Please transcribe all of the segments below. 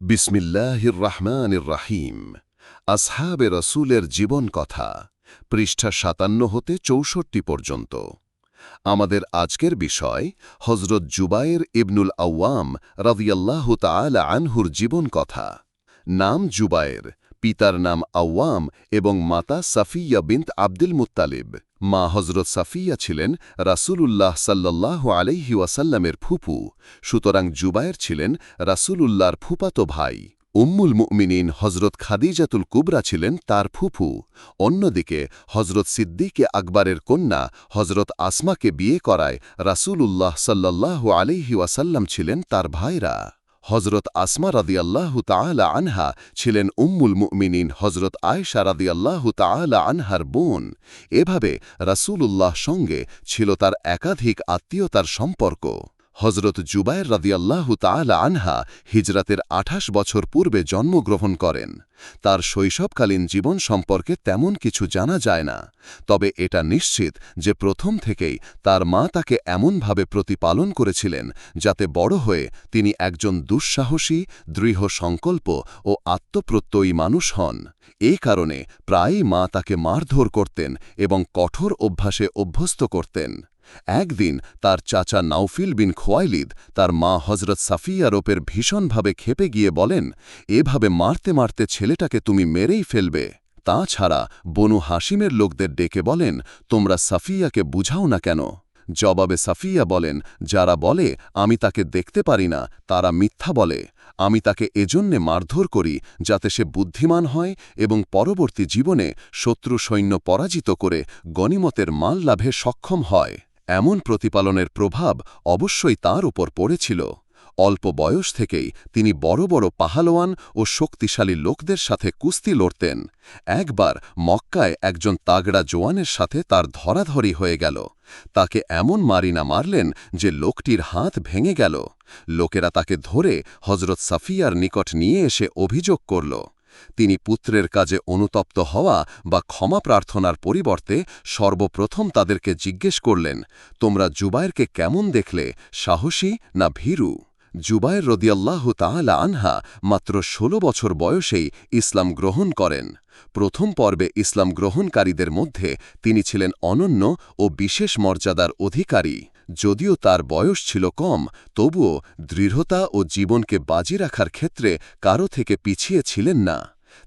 বিসমিল্লাহির রহমানির রাহিম। আসহাবে রসুলের জীবন কথা, পৃষ্ঠা সাতান্ন হতে চৌষট্টি পর্যন্ত। আমাদের আজকের বিষয় হজরত জুবায়ের ইবনুল আউয়াম রাদিয়াল্লাহু তাআলা আনহুর জীবন কথা। নাম জুবায়ের পিতার নাম আওয়াম এবং মাতা সাফিয়া বিন্ত আব্দুল মুত্তালিব। মা হজরত সাফিয়া ছিলেন রাসূলুল্লাহ সাল্লাল্লাহু আলাইহি ওয়াসাল্লামের ফুপু, সুতরাং জুবায়ের ছিলেন রাসূলুল্লাহর ফুপাতো ভাই। উম্মুল মুমিনিন হজরত খাদিজাতুল কুবরা ছিলেন তার ফুফু অন্যদিকে হজরত সিদ্দিকে আকবরের কন্যা হজরত আসমাকে বিয়ে করায় রাসূলুল্লাহ সাল্লাল্লাহু আলাইহি ওয়াসাল্লাম ছিলেন তার ভাইরা। হজরত আসমা রাদিয়াল্লাহু তালা আনহা ছিলেন উম্মুল মুমিনিন হজরত আয়েশা রাদিয়াল্লাহু তালা আনহার বোন। এভাবে রাসূলুল্লাহ সঙ্গে ছিল তার একাধিক আত্মীয়তার সম্পর্ক। হজরত জুবায়ের রাদিয়াল্লাহু তাআলা আনহা হিজরাতের আঠাশ বছর পূর্বে জন্মগ্রহণ করেন। তার শৈশবকালীন জীবন সম্পর্কে তেমন কিছু জানা যায় না, তবে এটা নিশ্চিত যে প্রথম থেকেই তার মা তাকে এমনভাবে প্রতিপালন করেছিলেন যাতে বড় হয়ে তিনি একজন দুঃসাহসী, দৃঢ় সংকল্প ও আত্মপ্রত্যয়ী মানুষ হন। এ কারণে প্রায়ই মা তাকে মারধর করতেন এবং কঠোর অভ্যাসে অভ্যস্ত করতেন। একদিন তার চাচা নাউফিল বিন খোয়াইলিদ তার মা হজরত সাফিয়া রোপের ভীষণভাবে খেপে গিয়ে বলেন, এভাবে মারতে মারতে ছেলেটাকে তুমি মেরেই ফেলবে। তা ছাড়া বনু হাসিমের লোকদের ডেকে বলেন, তোমরা সাফিয়াকে বুঝাও না কেন? জবাবে সাফিয়া বলেন, যারা বলে, আমি তাকে দেখতে পারি না, তারা মিথ্যা বলে। আমি তাকে এজন্যে মারধর করি যাতে সে বুদ্ধিমান হয় এবং পরবর্তী জীবনে শত্রু সৈন্য পরাজিত করে গণিমতের মাল লাভে সক্ষম হয়। এমন প্রতিপালনের প্রভাব অবশ্যই তার উপর পড়েছিল। অল্প বয়স থেকেই তিনি বড় বড় পাহালোয়ান ও শক্তিশালী লোকদের সাথে কুস্তি লড়তেন। একবার মক্কায় একজন তাগড়া জোয়ানের সাথে তার ধরাধরি হয়ে গেল। তাকে এমন মারিনা মারলেন যে লোকটির হাত ভেঙে গেল। লোকেরা তাকে ধরে হজরত সাফিয়ার নিকট নিয়ে এসে অভিযোগ করল তিনি পুত্রের কাজে অনুতপ্ত হওয়া বা ক্ষমা প্রার্থনার পরিবর্তে সর্বপ্রথম তাদেরকে জিজ্ঞেস করলেন, তোমরা জুবায়েরকে কেমন দেখলে, সাহসী না ভীরু? জুবায়ের রদিয়াল্লাহ তাহলা আনহা মাত্র ১৬ বছর বয়সেই ইসলাম গ্রহণ করেন। প্রথম পর্বে ইসলাম গ্রহণকারীদের মধ্যে তিনি ছিলেন অনন্য ও বিশেষ মর্যাদার অধিকারী। যদিও তার বয়স ছিল কম, তবুও দৃঢ়তা ও জীবনকে বাজি রাখার ক্ষেত্রে কারও থেকে পিছিয়ে ছিলেন না।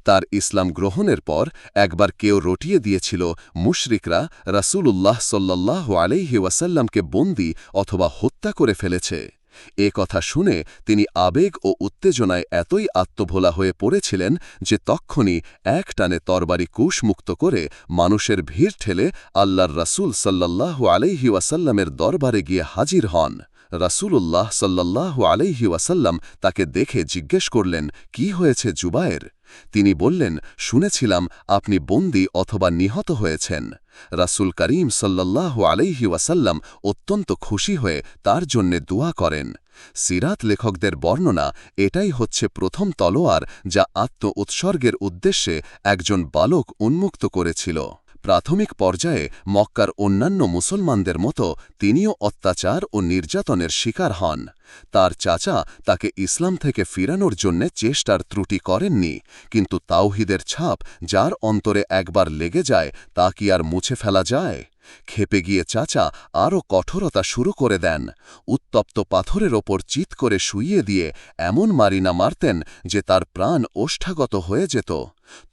তার ইসলাম গ্রহণের পর একবার কেউ রটিয়ে দিয়েছিল মুশরিকরা রাসূলুল্লাহ সাল্লাহ আলাইহি ওয়াসাল্লামকে বন্দি অথবা হত্যা করে ফেলেছে। এ কথা শুনে তিনি আবেগ ও উত্তেজনায় এতই আত্মভোলা হয়ে পড়েছিলেন যে তক্ষণি এক টানে তরবারি কুশমুক্ত করে মানুষের ভিড় ঠেলে আল্লাহর রাসুল সাল্লাহ আলাইহি ওয়াসাল্লামের দরবারে গিয়ে হাজির হন। রাসূলুল্লাহ সাল্লাহ আলাইহি ওয়াসাল্লাম তাকে দেখে জিজ্ঞেস করলেন, কি হয়েছে জুবায়ের? তিনি বললেন, শুনেছিলাম আপনি বন্দী অথবা নিহত হয়েছেন। রাসুল করিম সাল্লাহ আলাইহি ওয়াসাল্লাম অত্যন্ত খুশি হয়ে তার জন্যে দোয়া করেন। সিরাত লেখকদের বর্ণনা এটাই হচ্ছে প্রথম তলোয়ার যা আত্ম উৎসর্গের উদ্দেশ্যে একজন বালক উন্মুক্ত করেছিল। প্রাথমিক পর্যায়ে মক্কার অন্যান্য মুসলমানদের মতো তিনিও অত্যাচার ও নির্যাতনের শিকার হন। তার চাচা তাকে ইসলাম থেকে ফিরানোর জন্যে চেষ্টার ত্রুটি করেননি, কিন্তু তাওহিদের ছাপ যার অন্তরে একবার লেগে যায় তা কি আর মুছে ফেলা যায়? খেপে গিয়ে চাচা আরও কঠোরতা শুরু করে দেন। উত্তপ্ত পাথরের ওপর চিত করে শুইয়ে দিয়ে এমন মারিনা মারতেন যে তার প্রাণ ওষ্ঠাগত হয়ে যেত।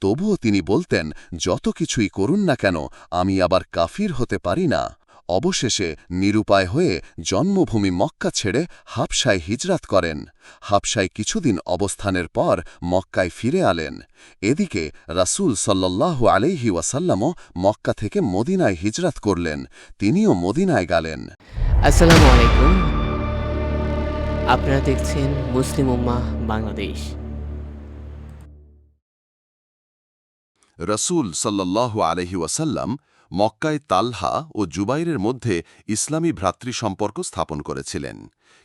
তবুও তিনি বলতেন, যত কিছুই করুন না কেন, আমি আবার কাফির হতে পারি না। অবশেষে নিরুপায় হয়ে জন্মভূমি মক্কা ছেড়ে হাবসায় হিজরাত করেন। হাবসায় কিছুদিন অবস্থানের পর মক্কায় ফিরে আলেন। এদিকে রাসুল সাল্লাহ আলাইহি ওয়াসাল্লামও মক্কা থেকে মদিনায় হিজরাত করলেন। তিনিও মদিনায় গেলেন। আসসালামু আলাইকুম। আপনারা দেখছেন মুসলিম উম্মাহ বাংলাদেশ। রসুল সাল্লাহ আলহি ওয়াসাল্লাম মক্কায় তালহা ও জুবাইরের মধ্যে ইসলামী ভ্রাতৃ সম্পর্ক স্থাপন করেছিলেন।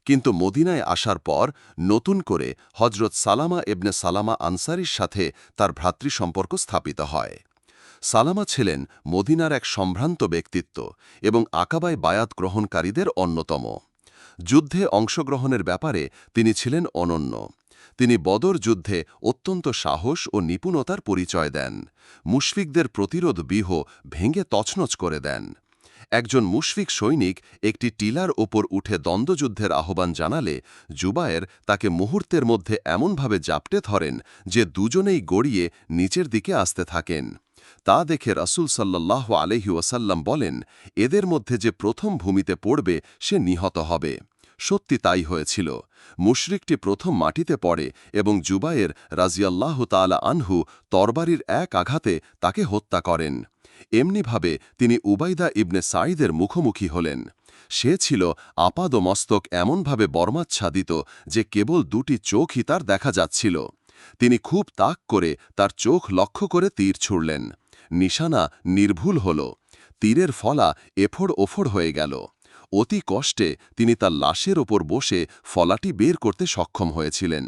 কিন্তু মদিনায় আসার পর নতুন করে হজরত সালামা এবনে সালামা আনসারির সাথে তার ভ্রাতৃ সম্পর্ক স্থাপিত হয়। সালামা ছিলেন মদিনার এক সম্ভ্রান্ত ব্যক্তিত্ব এবং আকাবায় বায়াত গ্রহণকারীদের অন্যতম। যুদ্ধে অংশগ্রহণের ব্যাপারে তিনি ছিলেন অনন্য। তিনি বদর যুদ্ধে অত্যন্ত সাহস ও নিপুণতার পরিচয় দেন। মুশফিকদের প্রতিরোধ বিহ ভেঙে তছনছ করে দেন। একজন মুশফিক সৈনিক একটি টিলার ওপর উঠে দ্বন্দ্বযুদ্ধের আহ্বান জানালে জুবায়ের তাকে মুহূর্তের মধ্যে এমনভাবে জাপটে ধরেন যে দুজনেই গড়িয়ে নিচের দিকে আসতে থাকেন। তা দেখে রাসূল সাল্লাহ আলহি ওয়াসাল্লাম বলেন, এদের মধ্যে যে প্রথম ভূমিতে পড়বে সে নিহত হবে। সত্যি তাই হয়েছিল। মুশরিকটি প্রথম মাটিতে পড়ে এবং জুবায়ের রাজিয়াল্লাহ তালা আনহু তরবারির এক আঘাতে তাকে হত্যা করেন। এমনিভাবে তিনি উবাইদা ইবনে সাঈদের মুখোমুখি হলেন। সে ছিল আপাদমস্তক এমনভাবে বর্মাচ্ছাদিত যে কেবল দুটি চোখই তার দেখা যাচ্ছিল। তিনি খুব তাক করে তার চোখ লক্ষ্য করে তীর ছুড়লেন। নিশানা নির্ভুল হল। তীরের ফলা এফোড় ওফোড় হয়ে গেল। অতি কষ্টে তিনি তার লাশের ওপর বসে ফলাটি বের করতে সক্ষম হয়েছিলেন।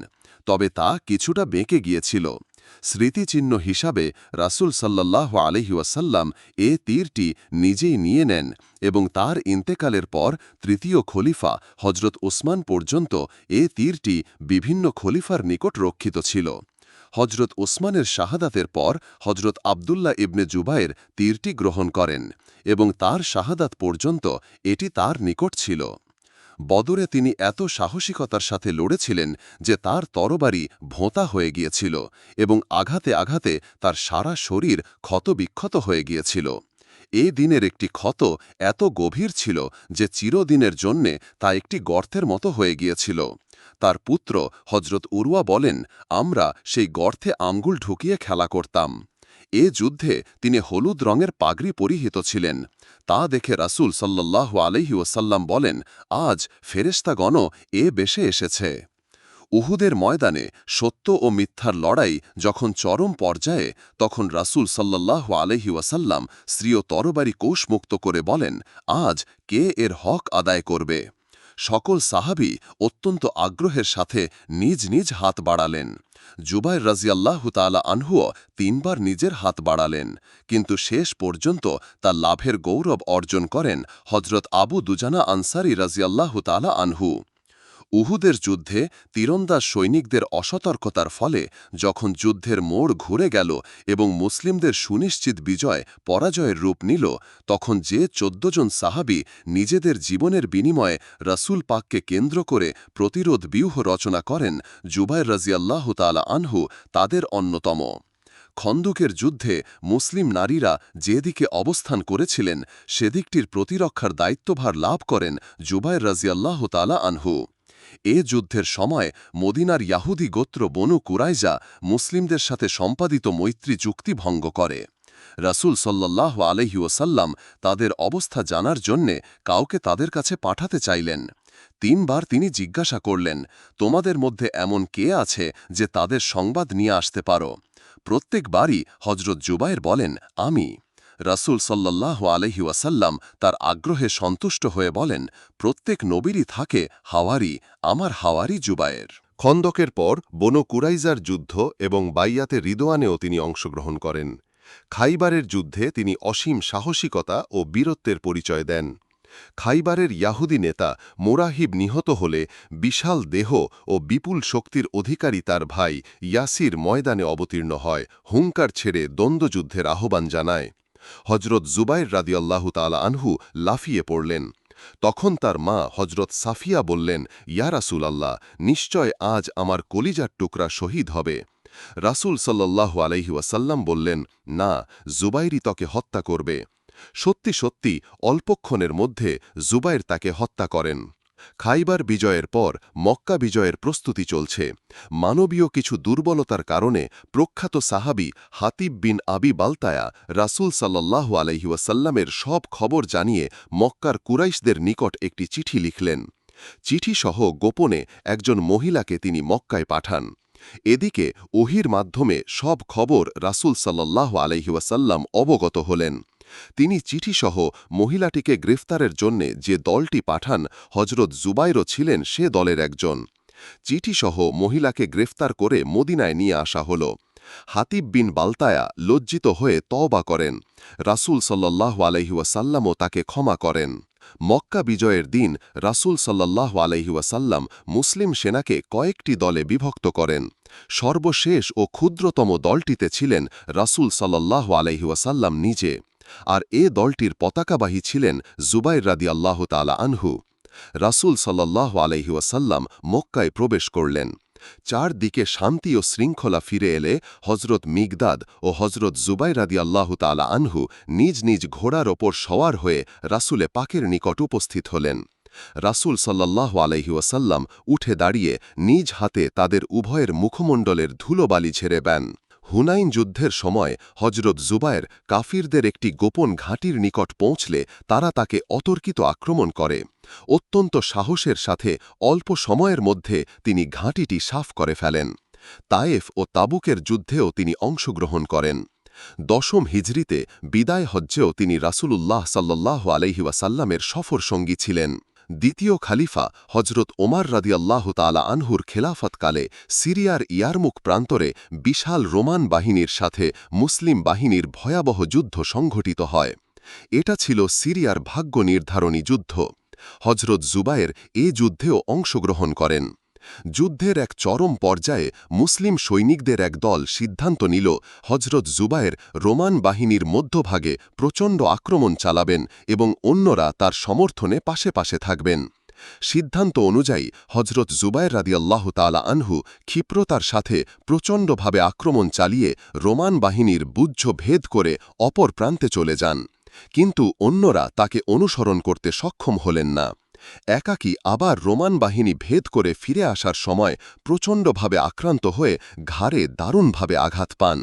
তবে তা কিছুটা বেঁকে গিয়েছিল। স্মৃতিচিহ্ন হিসাবে রাসুল সাল্লাহ আলহিউসাল্লাম এ তীরটি নিজেই নিয়ে নেন এবং তার ইন্তেকালের পর তৃতীয় খলিফা হজরত ওসমান পর্যন্ত এ তীরটি বিভিন্ন খলিফার নিকট রক্ষিত ছিল। হজরত ওসমানের শাহাদাতের পর হজরত আবদুল্লাহ ইবনে জুবায়ের তীরটি গ্রহণ করেন এবং তার শাহাদাত পর্যন্ত এটি তার নিকট ছিল। বদরে তিনি এত সাহসিকতার সাথে লড়েছিলেন যে তার তরবারি ভোঁতা হয়ে গিয়েছিল এবং আঘাতে আঘাতে তার সারা শরীর ক্ষতবিক্ষত হয়ে গিয়েছিল। এ দিনের একটি ক্ষত এত গভীর ছিল যে চিরদিনের জন্যে তা একটি গর্তের মতো হয়ে গিয়েছিল। তার পুত্র হজরত উরুয়া বলেন, আমরা সেই গর্তে আঙ্গুল ঢুকিয়ে খেলা করতাম। এ যুদ্ধে তিনি হলুদ রঙের পাগড়ি পরিহিত ছিলেন। তা দেখে রাসুল সাল্লাহ আলহি ওসাল্লাম বলেন, আজ ফেরেস্তাগণ এ বেশে এসেছে। উহুদের ময়দানে সত্য ও মিথ্যার লড়াই যখন চরম পর্যায়ে, তখন রাসুল সাল্লাহ আলহি ওয়াসাল্লাম স্ত্রীয় তরবারি কোষমুক্ত করে বলেন, আজ কে এর হক আদায় করবে? সকল সাহাবি অত্যন্ত আগ্রহের সাথে নিজ নিজ হাত বাড়ালেন। জুবাই রাজিয়াল্লাহ তালা আনহুও তিনবার নিজের হাত বাড়ালেন, কিন্তু শেষ পর্যন্ত তা লাভের গৌরব অর্জন করেন হজরত আবু দুজানা আনসারি রাজিয়াল্লাহ তালা আনহু। উহুদের যুদ্ধে তীরন্দাজ সৈনিকদের অসতর্কতার ফলে যখন যুদ্ধের মোড় ঘুরে গেল এবং মুসলিমদের সুনিশ্চিত বিজয় পরাজয়ের রূপ নিল, তখন যে চোদ্দ জন সাহাবি নিজেদের জীবনের বিনিময়ে রাসুল পাককে কেন্দ্র করে প্রতিরোধ ব্যূহ রচনা করেন, জুবাইর রাজিয়াল্লাহ তালা আনহু তাদের অন্যতম। খন্দকের যুদ্ধে মুসলিম নারীরা যেদিকে অবস্থান করেছিলেন, সেদিকটির প্রতিরক্ষার দায়িত্বভার লাভ করেন জুবাইর রাজিয়াল্লাহ তালা আনহু। এ যুদ্ধের সময় মদিনার ইয়াহুদি গোত্র বনু কুরাইজা মুসলিমদের সাথে সম্পাদিত মৈত্রী চুক্তি ভঙ্গ করে। রাসুল সাল্লাহ আলহি ওসাল্লাম তাদের অবস্থা জানার জন্যে কাউকে তাদের কাছে পাঠাতে চাইলেন। তিনবার তিনি জিজ্ঞাসা করলেন, তোমাদের মধ্যে এমন কে আছে যে তাদের সংবাদ নিয়ে আসতে পারো? প্রত্যেকবারই হজরত জুবাইর বলেন, আমি। রাসুল সাল্লাহ আলহি ওয়াসাল্লাম তার আগ্রহে সন্তুষ্ট হয়ে বলেন, প্রত্যেক নবীরই থাকে হাওয়ারি, আমার হাওয়ারি জুবায়ের। খন্দকের পর বনো কুরাইজার যুদ্ধ এবং বাইয়াতে রিদোয়ানেও তিনি অংশগ্রহণ করেন। খাইবারের যুদ্ধে তিনি অসীম সাহসিকতা ও বীরত্বের পরিচয় দেন। খাইবারের ইয়াহুদি নেতা মোরাহিব নিহত হলে বিশাল দেহ ও বিপুল শক্তির অধিকারী তার ভাই ইয়াসির ময়দানে অবতীর্ণ হয়, হুঙ্কার ছেড়ে দ্বন্দ্বযুদ্ধের আহ্বান জানায়। হজরত জুবাইর রাদিয়াল্লাহু তালা আনহু লাফিয়ে পড়লেন। তখন তার মা হজরত সাফিয়া বললেন, ইয়া রাসুল আল্লাহ নিশ্চয় আজ আমার কলিজার টুকরা শহীদ হবে। রাসুল সাল্লাহ আলহি ওয়াসাল্লাম বললেন, না জুবাইরি তকে হত্যা করবে। সত্যি সত্যি, অল্পক্ষণের মধ্যে জুবাইর তাকে হত্যা করেন। খাইবার বিজয়ের পর মক্কা বিজয়ের প্রস্তুতি চলছে। মানবীয় কিছু দুর্বলতার কারণে প্রখ্যাত সাহাবি হাতিব বিন আবি বালতায়া রাসুল সাল্লাহ আলহিউসাল্লামের সব খবর জানিয়ে মক্কার কুরাইশদের নিকট একটি চিঠি লিখলেন। চিঠিসহ গোপনে একজন মহিলাকে তিনি মক্কায় পাঠান। এদিকে ওহির মাধ্যমে সব খবর রাসুল সাল্লাহ আলহিউসাল্লাম অবগত হলেন। তিনি চিঠিসহ মহিলাটিকে গ্রেফতারের জন্যে যে দলটি পাঠান হজরত জুবাইরও ছিলেন সে দলের একজন। চিঠিসহ মহিলাকে গ্রেফতার করে মদিনায় নিয়ে আসা হল। হাতিব বিন বালতায়া লজ্জিত হয়ে তওবা করেন। রাসুল সাল্লাহ আলহিউসাল্লামও তাকে ক্ষমা করেন। মক্কা বিজয়ের দিন রাসূল সাল্লাহ আলহিউসাল্লাম মুসলিম সেনাকে কয়েকটি দলে বিভক্ত করেন। সর্বশেষ ও ক্ষুদ্রতম দলটিতে ছিলেন রাসূল সাল্লাহ আলহিউসাল্লাম নিজে। আর এ দলটির পতাকাবাহী ছিলেন জুবাইর রাদি আল্লাহ তালা আনহু। রাসূল সাল্লাহ আলহিউসাল্লাম মক্কায় প্রবেশ করলেন। চারদিকে শান্তি ও শৃঙ্খলা ফিরে এলে হজরত মিগদাদ ও হজরত জুবাই রাদি আল্লাহ তালা আনহু নিজ নিজ ঘোড়ার ওপর সওয়ার হয়ে রাসুলে পাকের নিকট উপস্থিত হলেন। রাসুল সাল্লাহ আলহিউসাল্লাম উঠে দাঁড়িয়ে নিজ হাতে তাদের উভয়ের মুখমণ্ডলের ধুলোবালি ছেড়ে বেন হুনাইন যুদ্ধের সময় হজরত জুবায়ের কাফিরদের একটি গোপন ঘাঁটির নিকট পৌঁছলে তারা তাকে অতর্কিত আক্রমণ করে। অত্যন্ত সাহসের সাথে অল্প সময়ের মধ্যে তিনি ঘাঁটিটি সাফ করে ফেলেন। তায়েফ ও তাবুকের যুদ্ধেও তিনি অংশগ্রহণ করেন। দশম হিজরিতে বিদায় হজ্জেও তিনি রাসূলুল্লাহ সাল্লাহ আলহিওয়াসাল্লামের সফর সঙ্গী ছিলেন। দ্বিতীয় খালিফা হজরত ওমার রাদিয়াল্লাহ তালা আনহুর খেলাফতকালে সিরিয়ার ইয়ারমুখ প্রান্তরে বিশাল রোমান বাহিনীর সাথে মুসলিম বাহিনীর ভয়াবহ যুদ্ধ সংঘটিত হয়। এটা ছিল সিরিয়ার ভাগ্য নির্ধারণী যুদ্ধ। হজরত জুবায়ের এ যুদ্ধেও অংশগ্রহণ করেন। যুদ্ধের এক চরম পর্যায়ে মুসলিম সৈনিকদের এক দল সিদ্ধান্ত নিল, হজরত জুবায়ের রোমান বাহিনীর মধ্যভাগে প্রচণ্ড আক্রমণ চালাবেন এবং অন্যরা তার সমর্থনে পাশে পাশে থাকবেন। সিদ্ধান্ত অনুযায়ী হজরত জুবায়ের রাদিয়াল্লাহ তালা আনহু ক্ষিপ্রতার সাথে প্রচণ্ডভাবে আক্রমণ চালিয়ে রোমান বাহিনীর বুজ্জ ভেদ করে অপর প্রান্তে চলে যান। কিন্তু অন্যরা তাকে অনুসরণ করতে সক্ষম হলেন না। একাকী আবার রোমান বাহিনী ভেদ করে ফিরে আসার সময় প্রচণ্ডভাবে আক্রান্ত হয়ে ঘাড়ে দারুণভাবে আঘাত পান।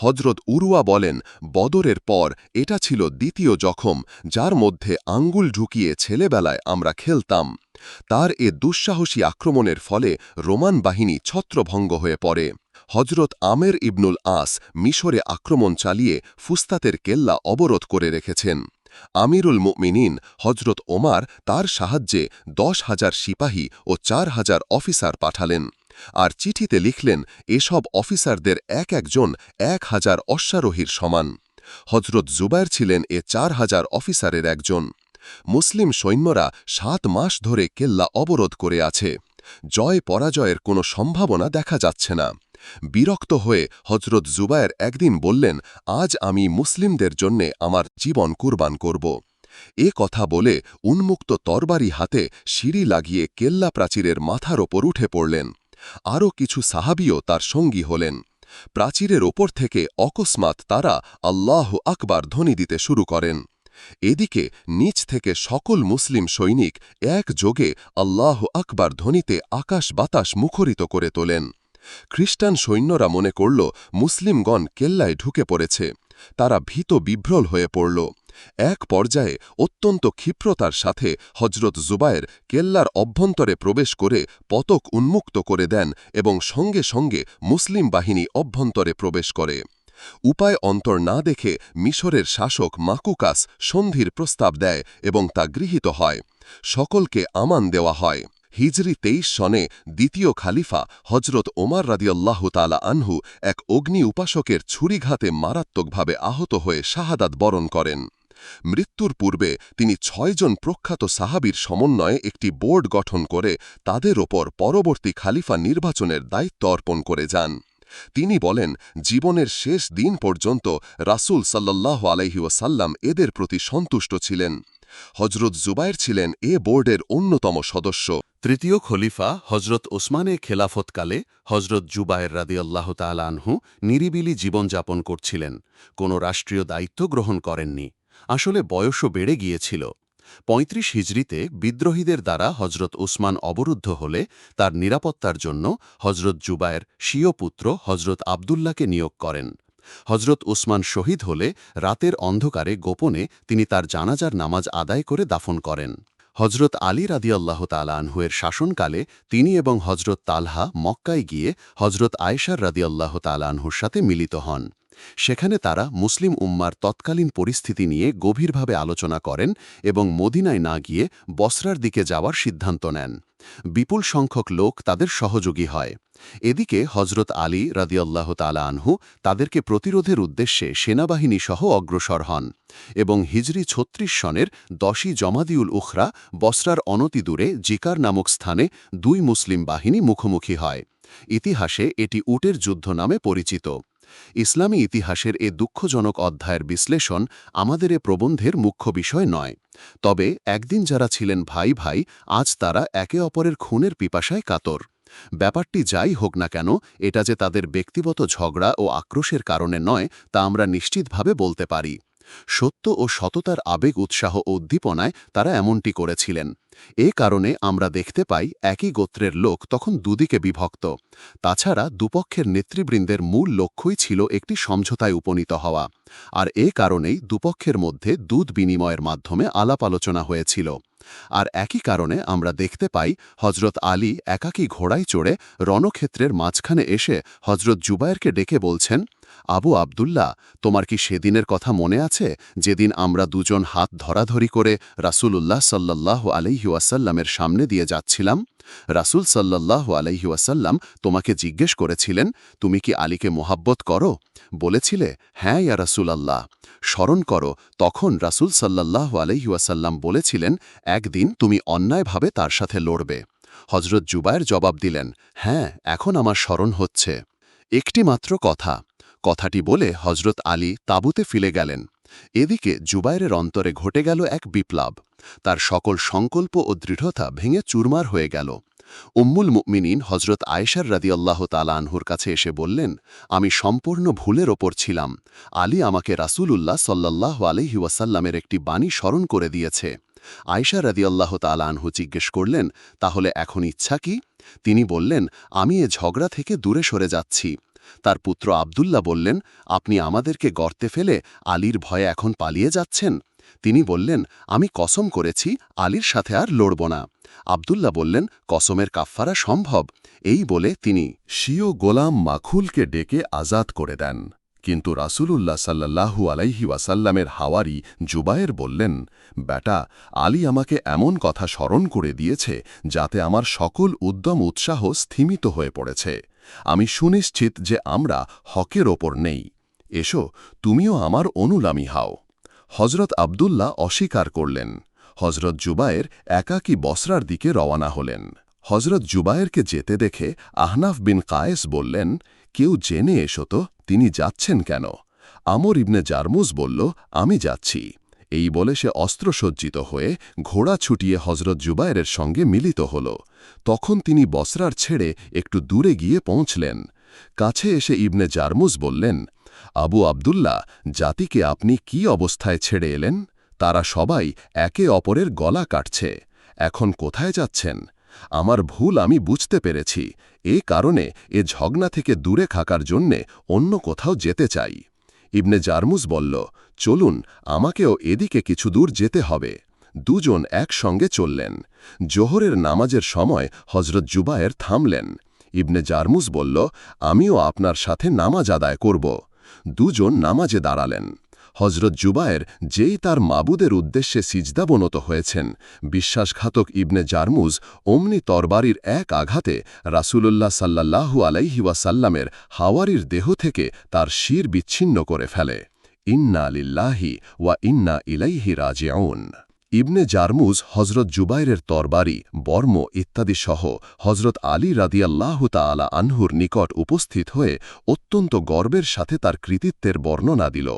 হজরত উরুয়া বলেন, বদরের পর এটা ছিল দ্বিতীয় জখম, যার মধ্যে আঙ্গুল ঢুকিয়ে ছেলেবেলায় আমরা খেলতাম। তার এ দুঃসাহসী আক্রমণের ফলে রোমান বাহিনী ছত্রভঙ্গ হয়ে পড়ে। হজরত আমের ইবনুল আস মিশরে আক্রমণ চালিয়ে ফুস্তাতের কেল্লা অবরোধ করে রেখেছেন। আমিরুল মুমিনিন হজরত ওমার তার সাহায্যে দশ হাজার সিপাহী ও চার হাজার অফিসার পাঠালেন। আর চিঠিতে লিখলেন, এসব অফিসারদের এক একজন এক হাজার অশ্বারোহীর সমান। হজরত জুবায়ের ছিলেন এ চার হাজার অফিসারের একজন। মুসলিম সৈন্যরা সাত মাস ধরে কেল্লা অবরোধ করে আছে। জয় পরাজয়ের কোনো সম্ভাবনা দেখা যাচ্ছে না। বিরক্ত হয়ে হজরত জুবায়ের একদিন বললেন, আজ আমি মুসলিমদের জন্যে আমার জীবন কুরবান করব। এ কথা বলে উন্মুক্ত তরবারি হাতে সিঁড়ি লাগিয়ে কেল্লা প্রাচীরের মাথার ওপর উঠে পড়লেন। আরও কিছু সাহাবিও তার সঙ্গী হলেন। প্রাচীরের ওপর থেকে অকস্মাৎ তারা আল্লাহ আকবার ধ্বনি দিতে শুরু করেন। এদিকে নিচ থেকে সকল মুসলিম সৈনিক এক যোগে আল্লাহ আকবার ধ্বনিতে আকাশ বাতাস মুখরিত করে তোলেন। খ্রিস্টান সৈন্যরা মনে করল মুসলিমগণ কেল্লায় ঢুকে পড়েছে। তারা ভীত বিভ্রল হয়ে পড়ল। এক পর্যায়ে অত্যন্ত ক্ষিপ্রতার সাথে হজরত জুবায়ের কেল্লার অভ্যন্তরে প্রবেশ করে পতক উন্মুক্ত করে দেন এবং সঙ্গে সঙ্গে মুসলিম বাহিনী অভ্যন্তরে প্রবেশ করে। উপায় অন্তর না দেখে মিশরের শাসক মাকুকাস সন্ধির প্রস্তাব দেয় এবং তা গৃহীত হয়। সকলকে আমান দেওয়া হয়। হিজরি তেইশ সনে দ্বিতীয় খালিফা হজরত ওমার রাদিয়াল্লাহ তালা আনহু এক অগ্নি উপাসকের ছুরিঘাতে মারাত্মকভাবে আহত হয়ে শাহাদাত বরণ করেন। মৃত্যুর পূর্বে তিনি ছয়জন প্রখ্যাত সাহাবির সমন্বয়ে একটি বোর্ড গঠন করে তাদের ওপর পরবর্তী খালিফা নির্বাচনের দায়িত্ব অর্পণ করে যান। তিনি বলেন, জীবনের শেষ দিন পর্যন্ত রাসুল সাল্লাহ আলহিউসাল্লাম এদের প্রতি সন্তুষ্ট ছিলেন। হজরত জুবায়ের ছিলেন এ বোর্ডের অন্যতম সদস্য। তৃতীয় খলিফা হজরত ওসমানে খেলাফতকালে হজরত জুবায়ের রাদিয়াল্লাহ তালানহু নিরিবিলি জীবনযাপন করছিলেন। কোনো রাষ্ট্রীয় দায়িত্ব গ্রহণ করেননি। আসলে বয়সও বেড়ে গিয়েছিল। পঁয়ত্রিশ হিজড়িতে বিদ্রোহীদের দ্বারা হজরত ওসমান অবরুদ্ধ হলে তার নিরাপত্তার জন্য হজরত জুবায়ের স্বীয় পুত্র হজরত আবদুল্লাকে নিয়োগ করেন। হজরত ওসমান শহীদ হলে রাতের অন্ধকারে গোপনে তিনি তার জানাজার নামাজ আদায় করে দাফন করেন। হজরত আলী রাদিয়াল্লাহ তালানহুয়ের শাসনকালে তিনি এবং হজরত তালহা মক্কায় গিয়ে হজরত আয়েশার রাদিয়াল্লাহ তালানহুর সাথে মিলিত হন। সেখানে তারা মুসলিম উম্মার তৎকালীন পরিস্থিতি নিয়ে গভীরভাবে আলোচনা করেন এবং মদিনায় না গিয়ে বসরার দিকে যাওয়ার সিদ্ধান্ত নেন। বিপুল সংখ্যক লোক তাদের সহযোগী হয়। এদিকে হজরত আলী রাদিয়াল্লাহ তালা আনহু তাদেরকে প্রতিরোধের উদ্দেশ্যে সেনাবাহিনী সহ অগ্রসর হন এবং হিজরি ছত্রিশ সনের দশই জমাদিউল উখরা বসরার অনতি দূরে জিকার নামক স্থানে দুই মুসলিম বাহিনী মুখোমুখি হয়। ইতিহাসে এটি উটের যুদ্ধ নামে পরিচিত। ইসলামী ইতিহাসের এ দুঃখজনক অধ্যায়ের বিশ্লেষণ আমাদের এ প্রবন্ধের মুখ্য বিষয় নয়। তবে একদিন যারা ছিলেন ভাই ভাই, আজ তারা একে অপরের খুনের পিপাসায় কাতর। ব্যাপারটি যাই হোক না কেন, এটা যে তাদের ব্যক্তিগত ঝগড়া ও আক্রোশের কারণে নয়, তা আমরা নিশ্চিতভাবে বলতে পারি। সত্য ও সততার আবেগ উৎসাহ ও উদ্দীপনায় তারা এমনটি করেছিলেন। এ কারণে আমরা দেখতে পাই একই গোত্রের লোক তখন দুদিকে বিভক্ত। তাছাড়া দুপক্ষের নেতৃবৃন্দের মূল লক্ষ্যই ছিল একটি সমঝোতায় উপনীত হওয়া। আর এ কারণেই দুপক্ষের মধ্যে দুধ বিনিময়ের মাধ্যমে আলাপ আলোচনা হয়েছিল। আর একই কারণে আমরা দেখতে পাই হজরত আলী একাকী ঘোড়ায় চড়ে রণক্ষেত্রের মাঝখানে এসে হজরত জুবায়েরকে ডেকে বলছেন, আবু আবদুল্লাহ, তোমার কি সেদিনের কথা মনে আছে যেদিন আমরা দুজন হাত ধরাধরি করে রাসূলুল্লাহ সাল্লাহ আলহিউসাল্লামের সামনে দিয়ে যাচ্ছিলাম? রাসূল সাল্লাহ আলহিউসাল্লাম তোমাকে জিজ্ঞেস করেছিলেন, তুমি কি আলীকে মোহাব্বত করো? বলেছিলে হ্যাঁ ইয়া রাসূল আল্লাহ স্মরণ করো, তখন রাসূল সাল্লাহ আলহিউসাল্লাম বলেছিলেন, একদিন তুমি অন্যায়ভাবে তার সাথে লড়বে। হজরত জুবায়ের জবাব দিলেন হ্যাঁ এখন আমার স্মরণ হচ্ছে। একটি মাত্র কথা, কথাটি বলে হজরত আলী তাঁবুতে ফিরে গেলেন। এদিকে জুবায়ের অন্তরে ঘটে গেল এক বিপ্লব। তার সকল সংকল্প ও দৃঢ়তা ভেঙে চুরমার হয়ে গেল। উম্মুল মুমিনিন হজরত আয়েশার রাদিয়াল্লাহ তালা কাছে এসে বললেন, আমি সম্পূর্ণ ভুলের ওপর ছিলাম। আলী আমাকে রাসূলুল্লাহ সাল্লাহ আলহি ওয়াসাল্লামের একটি বাণী স্মরণ করে দিয়েছে। আয়েশা রাদিয়াল্লাহ তালা আনহু জিজ্ঞেস করলেন, তাহলে এখন ইচ্ছা কি? তিনি বললেন, আমি এ ঝগড়া থেকে দূরে সরে যাচ্ছি। তার পুত্র আবদুল্লাহ বললেন, আপনি আমাদেরকে গর্তে ফেলে আলীর ভয়ে এখন পালিয়ে যাচ্ছেন? তিনি বললেন, আমি কসম করেছি, আলীর সাথে আর লড়ব না। আবদুল্লাহ বললেন, কসমের কাফফারা সম্ভব। এই বলে তিনি শিও গোলাম মাখুলকে ডেকে আজাদ করে দেন। কিন্তু রাসূলুল্লাহ সাল্লাল্লাহু আলাইহি ওয়াসাল্লামের হাওয়ারি জুবায়ের বললেন, বেটা, আলী আমাকে এমন কথা স্মরণ করে দিয়েছে, যাতে আমার সকল উদ্যম উৎসাহ স্থিমিত হয়ে পড়েছে। আমি সুনিশ্চিত যে আমরা হকের ওপর নেই। এসো, তুমিও আমার অনুলামী হাও। হজরত আবদুল্লাহ অস্বীকার করলেন। হজরত জুবায়ের একাকী বসরার দিকে রওয়ানা হলেন। হজরত জুবায়েরকে যেতে দেখে আহনাফ বিন কায়েস বললেন, কেউ জেনে এসো তো, তিনি যাচ্ছেন কেন? আমর ইবনে জারমুজ বলল, আমি যাচ্ছি। এই বলে সে অস্ত্রসজ্জিত হয়ে ঘোড়া ছুটিয়ে হজরত জুবায়ের সঙ্গে মিলিত হল। তখন তিনি বসরার ছেড়ে একটু দূরে গিয়ে পৌঁছলেন। কাছে এসে ইবনে জারমুজ বললেন আবু আবদুল্লাহ, জাতিকে আপনি কি অবস্থায় ছেড়ে এলেন? তারা সবাই একে অপরের গলা কাটছে। এখন কোথায় যাচ্ছেন? আমার ভুল আমি বুঝতে পেরেছি। এ কারণে এ ঝগনা থেকে দূরে থাকার জন্যে অন্য কোথাও যেতে চাই। ইবনে জারমুজ বলল, চলুন, আমাকেও এদিকে কিছু দূর যেতে হবে। দুজন একসঙ্গে চললেন। জোহরের নামাজের সময় হজরত জুবায়ের থামলেন। ইবনে জারমুজ বলল, আমিও আপনার সাথে নামাজ আদায় করব। দুজন নামাজে দাঁড়ালেন। হজরত জুবায়ের যেই তার মাবুদের উদ্দেশ্যে সিজদাবনত হয়েছেন, বিশ্বাসঘাতক ইবনে জারমুজ অমনি তরবারির এক আঘাতে রাসূলুল্লাহ সাল্লাল্লাহু আলাইহি ওয়াসাল্লামের হাওয়ারির দেহ থেকে তার শির বিচ্ছিন্ন করে ফেলে। ইন্না লিল্লাহি ওয়া ইন্না ইলাইহি রাজিউন। ইবনে জারমুজ হজরত জুবাইরের তরবারি, বর্ম ইত্যাদি সহ হজরত আলী রাদিয়াল্লাহু তালা আনহুর নিকট উপস্থিত হয়ে অত্যন্ত গর্বের সাথে তার কৃতিত্বের বর্ণনা দিল।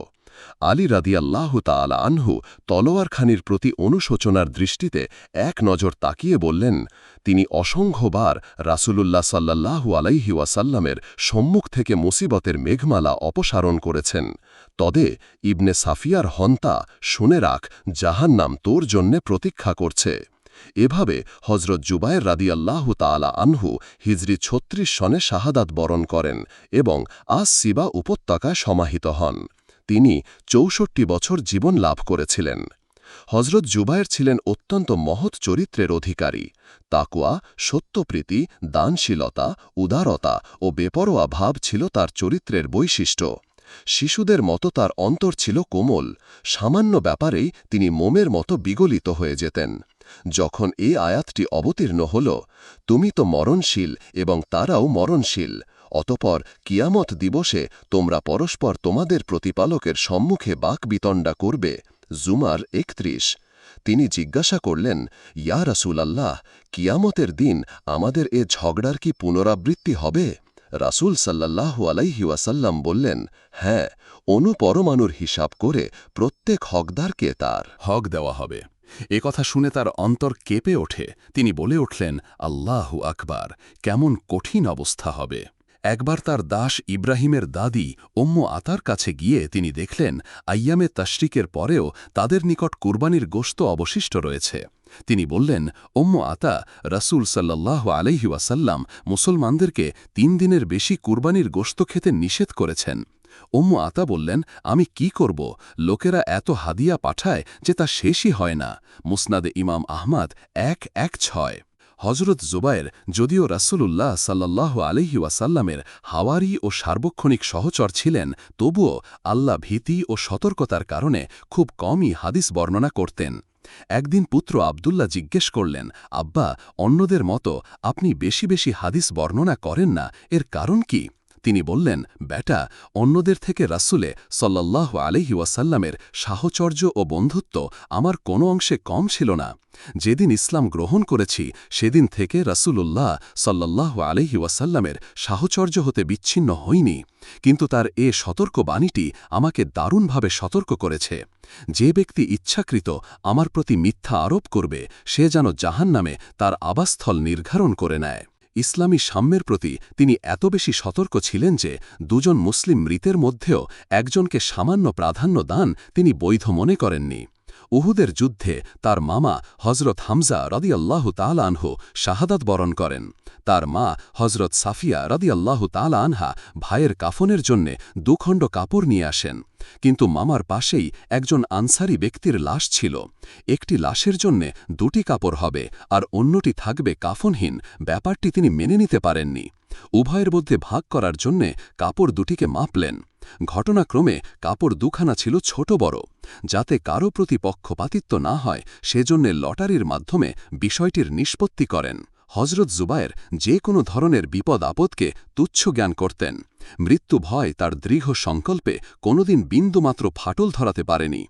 আলী রাদিয়াল্লাহ তাআলা আনহু তলোয়ারখানির প্রতি অনুশোচনার দৃষ্টিতে এক নজর তাকিয়ে বললেন, তিনি অসংখ্যবার রাসূলুল্লাহ সাল্লাল্লাহু আলাইহি ওয়াসাল্লামের সম্মুখ থেকে মুসিবতের মেঘমালা অপসারণ করেছেন। তদে ইবনে সাফিয়ার হন্তা শুনে রাখ, জাহান্নাম তোর জন্যে প্রতীক্ষা করছে। এভাবে হজরত জুবায়ের রাদিয়াল্লাহু তাআলা আনহু হিজরি ছত্রিশ সনে শাহাদাত বরণ করেন এবং আজ সিবা উপত্যকায় সমাহিত হন। তিনি চৌষট্টি বছর জীবন লাভ করেছিলেন। হজরত জুবায়ের ছিলেন অত্যন্ত মহৎ চরিত্রের অধিকারী। তাকুয়া সত্যপ্রীতি, দানশীলতা, উদারতা ও বেপরোয়া ভাব ছিল তার চরিত্রের বৈশিষ্ট্য। শিশুদের মতো তার অন্তর ছিল কোমল। সামান্য ব্যাপারেই তিনি মোমের মতো বিগলিত হয়ে যেতেন। যখন এই আয়াতটি অবতীর্ণ হল, তুমি তো মরণশীল এবং তারাও মরণশীল। অতপর কিয়ামত দিবসে তোমরা পরস্পর তোমাদের প্রতিপালকের সম্মুখে বাক বিতণ্ডা করবে। জুমার একত্রিশ। তিনি জিজ্ঞাসা করলেন, ইয়া আল্লাহ কিয়ামতের দিন আমাদের এ ঝগড়ার কি পুনরাবৃত্তি হবে? রাসূল আলাইহি ওয়াসাল্লাম বললেন হ্যাঁ অনুপরমাণুর হিসাব করে প্রত্যেক হকদারকে তার? হক দেওয়া হবে। এ কথা শুনে তার অন্তর কেঁপে ওঠে। তিনি বলে উঠলেন, আল্লাহু আকবার, কেমন কঠিন অবস্থা হবে। একবার তার দাস ইব্রাহিমের দাদি ওম্ম আতার কাছে গিয়ে তিনি দেখলেন, আইয়ামে তাশরিকের পরেও তাদের নিকট কুরবানির গোস্ত অবশিষ্ট রয়েছে। তিনি বললেন ওম্ম আতা, রাসূল সাল্লাহ আলহি ওয়াসাল্লাম মুসলমানদেরকে তিন দিনের বেশি কুরবানির গোস্ত খেতে নিষেধ করেছেন। ওম্মু আতা বললেন, আমি কি করব? লোকেরা এত হাদিয়া পাঠায় যে তা শেষই হয় না। মুসনাদে ইমাম আহমাদ এক এক ছয়। হজরত জুবায়ের যদিও রাসূলুল্লাহ সাল্লাহ আলহি ওয়াসাল্লামের হাওয়ারি ও সার্বক্ষণিক সহচর ছিলেন, তবুও আল্লাহ ভীতি ও সতর্কতার কারণে খুব কমই হাদিস বর্ণনা করতেন। একদিন পুত্র আবদুল্লা জিজ্ঞেস করলেন, আব্বা, অন্যদের মতো আপনি বেশি বেশি হাদিস বর্ণনা করেন না, এর কারণ কি? তিনি বললেন ব্যাটা অন্যদের থেকে রাসুলে সল্লাহ আলহি ওয়াসাল্লামের সাহচর্য ও বন্ধুত্ব আমার কোনো অংশে কম ছিল না। যেদিন ইসলাম গ্রহণ করেছি, সেদিন থেকে রাসূলুল্লাহ সাল্লাহ আলহি ওয়াসাল্লামের সাহচর্য হতে বিচ্ছিন্ন হইনি। কিন্তু তার এ সতর্ক বাণীটি আমাকে দারুণভাবে সতর্ক করেছে। যে ব্যক্তি ইচ্ছাকৃত আমার প্রতি মিথ্যা আরোপ করবে, সে যেন জাহান নামে তার আবাসস্থল নির্ধারণ করে নেয়। ইসলামী সাম্যের প্রতি তিনি এত বেশি সতর্ক ছিলেন যে দুজন মুসলিম মৃতের মধ্যেও একজনকে সামান্য প্রাধান্য দান তিনি বৈধ মনে করেননি। উহুদের যুদ্ধে তার মামা হজরত হামজা রদিয়াল্লাহু তালানহু শাহাদাত বরণ করেন। তার মা হজরত সাফিয়া রদিয়াল্লাহু তালা আনহা ভাইয়ের কাফনের জন্যে দুখণ্ড কাপড় নিয়ে আসেন। কিন্তু মামার পাশেই একজন আনসারি ব্যক্তির লাশ ছিল। একটি লাশের জন্যে দুটি কাপড় হবে আর অন্যটি থাকবে কাফনহীন, ব্যাপারটি তিনি মেনে নিতে পারেননি। উভয়ের মধ্যে ভাগ করার জন্যে কাপড় দুটিকে মাপলেন। ঘটনাক্রমে কাপড় দুখানা ছিল ছোট বড়, যাতে কারও প্রতি পক্ষপাতিত্ব না হয়, সেজন্যে লটারির মাধ্যমে বিষয়টির নিষ্পত্তি করেন। হজরত জুবায়ের যে কোনো ধরনের বিপদ আপদকে তুচ্ছ জ্ঞান করতেন। মৃত্যু ভয় তার দৃঢ় সংকল্পে কোনোদিন বিন্দুমাত্র ফাটল ধরাতে পারেনি।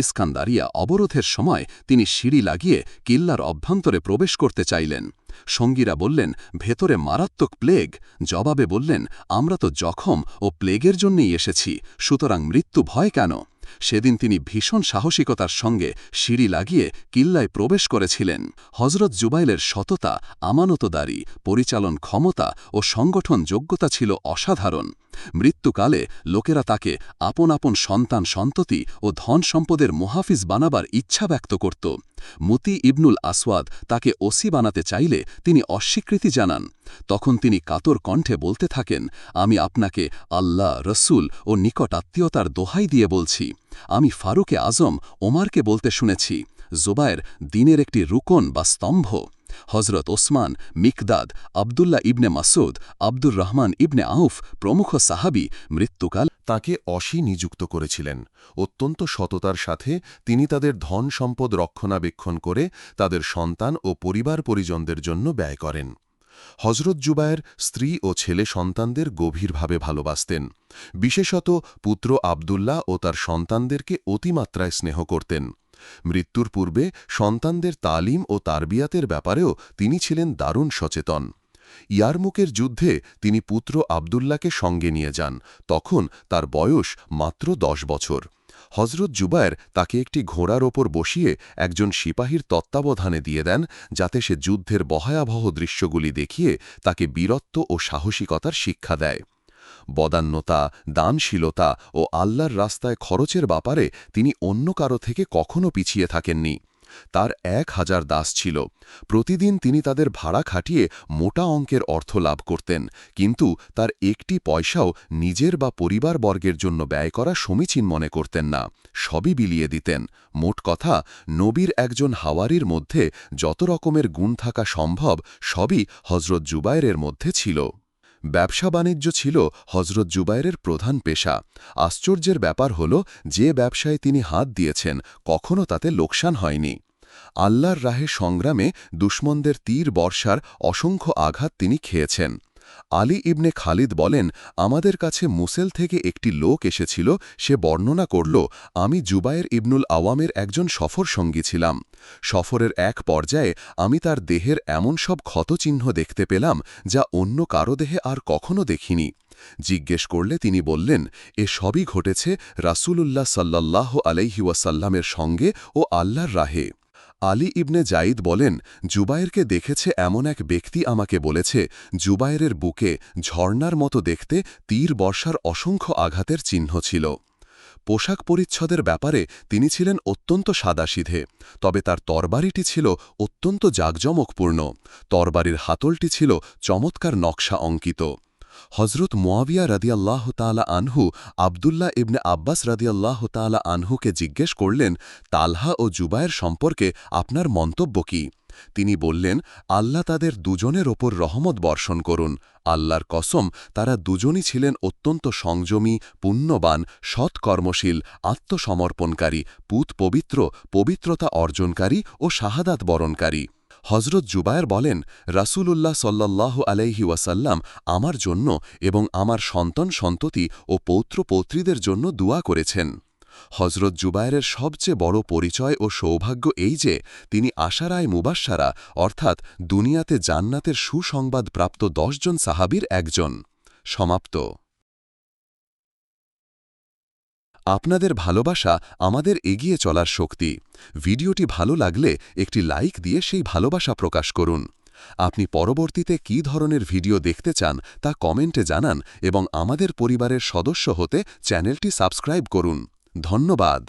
ইস্কান্দারিয়া অবরোধের সময় তিনি সিঁড়ি লাগিয়ে কিল্লার অভ্যন্তরে প্রবেশ করতে চাইলেন। সঙ্গীরা বললেন, ভেতরে মারাত্মক প্লেগ। জবাবে বললেন, আমরা তো জখম ও প্লেগের জন্যেই এসেছি, সুতরাং মৃত্যু ভয় কেন? সেদিন তিনি ভীষণ সাহসিকতার সঙ্গে সিঁড়ি লাগিয়ে কিল্লায় প্রবেশ করেছিলেন। হজরত জুবাইলের সততা, আমানতদারি, পরিচালন ক্ষমতা ও সংগঠন যোগ্যতা ছিল অসাধারণ। মৃত্যুকালে লোকেরা তাকে আপন আপন সন্তান সন্ততি ও ধন সম্পদের মোহাফিজ বানাবার ইচ্ছা ব্যক্ত করত। মুতি ইবনুল আসওয়াদ তাকে ওসি বানাতে চাইলে তিনি অস্বীকৃতি জানান। তখন তিনি কাতর কণ্ঠে বলতে থাকেন, আমি আপনাকে আল্লাহ, রসুল ও নিকট আত্মীয়তার দোহাই দিয়ে বলছি। আমি ফারুকে আজম ওমারকে বলতে শুনেছি, জোবায়ের দিনের একটি রুকন বা স্তম্ভ। হজরত ওসমান, মিকদাদ, আবদুল্লাহ ইবনে মাসুদ আব্দুর রহমান ইবনে আউফ, প্রমুখ সাহাবি মৃত্যুকাল তাকে অসি নিযুক্ত করেছিলেন। অত্যন্ত সততার সাথে তিনি তাদের ধন সম্পদ রক্ষণাবেক্ষণ করে তাদের সন্তান ও পরিবার পরিজনদের জন্য ব্যয় করেন। হজরত জুবায়ের স্ত্রী ও ছেলে সন্তানদের গভীরভাবে ভালোবাসতেন। বিশেষত পুত্র আবদুল্লাহ ও তার সন্তানদেরকে অতিমাত্রায় স্নেহ করতেন। মৃত্যুর পূর্বে সন্তানদের তালিম ও তারবিয়াতের ব্যাপারেও তিনি ছিলেন দারুণ সচেতন। ইয়ারমুকের যুদ্ধে তিনি পুত্র আবদুল্লাকে সঙ্গে নিয়ে যান। তখন তার বয়স মাত্র দশ বছর। হজরত জুবায়ের তাকে একটি ঘোড়ার ওপর বসিয়ে একজন সিপাহীর তত্ত্বাবধানে দিয়ে দেন, যাতে সে যুদ্ধের বহায়াবহ দৃশ্যগুলি দেখিয়ে তাকে বীরত্ব ও সাহসিকতার শিক্ষা দেয়। বদান্যতা, দানশীলতা ও আল্লাহর রাস্তায় খরচের ব্যাপারে তিনি অন্য কারও থেকে কখনও পিছিয়ে থাকেননি। তার এক হাজার দাস ছিল। প্রতিদিন তিনি তাদের ভাড়া খাটিয়ে মোটা অঙ্কের অর্থ লাভ করতেন, কিন্তু তার একটি পয়সাও নিজের বা পরিবারবর্গের জন্য ব্যয় করা সমীচীন মনে করতেন না। সবই বিলিয়ে দিতেন। মোট কথা, নবীর একজন হাওয়ারির মধ্যে যত রকমের গুণ থাকা সম্ভব সবই হজরত জুবায়ের মধ্যে ছিল। ব্যবসা বাণিজ্য ছিল হজরত জুবাইরের প্রধান পেশা। আশ্চর্যের ব্যাপার হল, যে ব্যবসায় তিনি হাত দিয়েছেন কখনও তাতে লোকসান হয়নি। আল্লাহর রাহে সংগ্রামে দুশ্মনদের তীর বর্ষার অসংখ্য আঘাত তিনি খেয়েছেন। আলী ইবনে খালিদ বলেন, আমাদের কাছে মুসেল থেকে একটি লোক এসেছিল, সে বর্ণনা করল, আমি জুবায়ের ইবনুল আওয়ামের একজন সফর সঙ্গী ছিলাম। সফরের এক পর্যায়ে আমি তার দেহের এমন সব ক্ষতচিহ্ন দেখতে পেলাম, যা অন্য কারও দেহে আর কখনো দেখিনি। জিজ্ঞেস করলে তিনি বললেন, এ সবই ঘটেছে রাসূলুল্লাহ সাল্লাল্লাহ আলাইহি ওয়াসাল্লামের সঙ্গে ও আল্লাহর রাহে। আলী ইবনে জাইদ বলেন জুবায়েরকে দেখেছে এমন এক ব্যক্তি আমাকে বলেছে জুবায়েরের বুকে ঝর্ণার মতো দেখতে তীর বর্ষার অসংখ্য আঘাতের চিহ্ন ছিল। পোশাক পরিচ্ছদের ব্যাপারে তিনি ছিলেন অত্যন্ত সাদাসিধে, তবে তার তরবারিটি ছিল অত্যন্ত জাঁকজমকপূর্ণ। তরবারির হাতলটি ছিল চমৎকার নকশা অঙ্কিত। হজরত মোয়াবিয়া রাদিয়াল্লাহ তালা আনহু আবদুল্লাহ ইবনে আব্বাস রাদিয়াল্লাহ তালা আনহুকে জিজ্ঞেস করলেন, তালহা ও জুবায়ের সম্পর্কে আপনার মন্তব্য কি? তিনি বললেন, আল্লাহ তাদের দুজনের ওপর রহমত বর্ষণ করুন। আল্লাহর কসম, তারা দুজনই ছিলেন অত্যন্ত সংযমী, পুণ্যবান, সৎকর্মশীল, আত্মসমর্পণকারী, পুত পবিত্র, পবিত্রতা অর্জনকারী ও শাহাদাত বরণকারী। হজরত জুবায়ের বলেন, রাসূলুল্লাহ সাল্লাল্লাহ আলাইহি ওয়াসাল্লাম আমার জন্য এবং আমার সন্তান সন্ততি ও পৌত্র পৌত্রীদের জন্য দুয়া করেছেন। হজরত জুবায়েরের সবচেয়ে বড় পরিচয় ও সৌভাগ্য এই যে, তিনি আশারায় মুবাসারা অর্থাৎ দুনিয়াতে জান্নাতের সুসংবাদ প্রাপ্ত দশজন সাহাবীর একজন। সমাপ্ত। আপনাদের ভালোবাসা আমাদের এগিয়ে চলার শক্তি। ভিডিওটি ভালো লাগলে একটি লাইক দিয়ে সেই ভালোবাসা প্রকাশ করুন। আপনি পরবর্তীতে কী ধরনের ভিডিও দেখতে চান তা কমেন্টে জানান এবং আমাদের পরিবারের সদস্য হতে চ্যানেলটি সাবস্ক্রাইব করুন। ধন্যবাদ।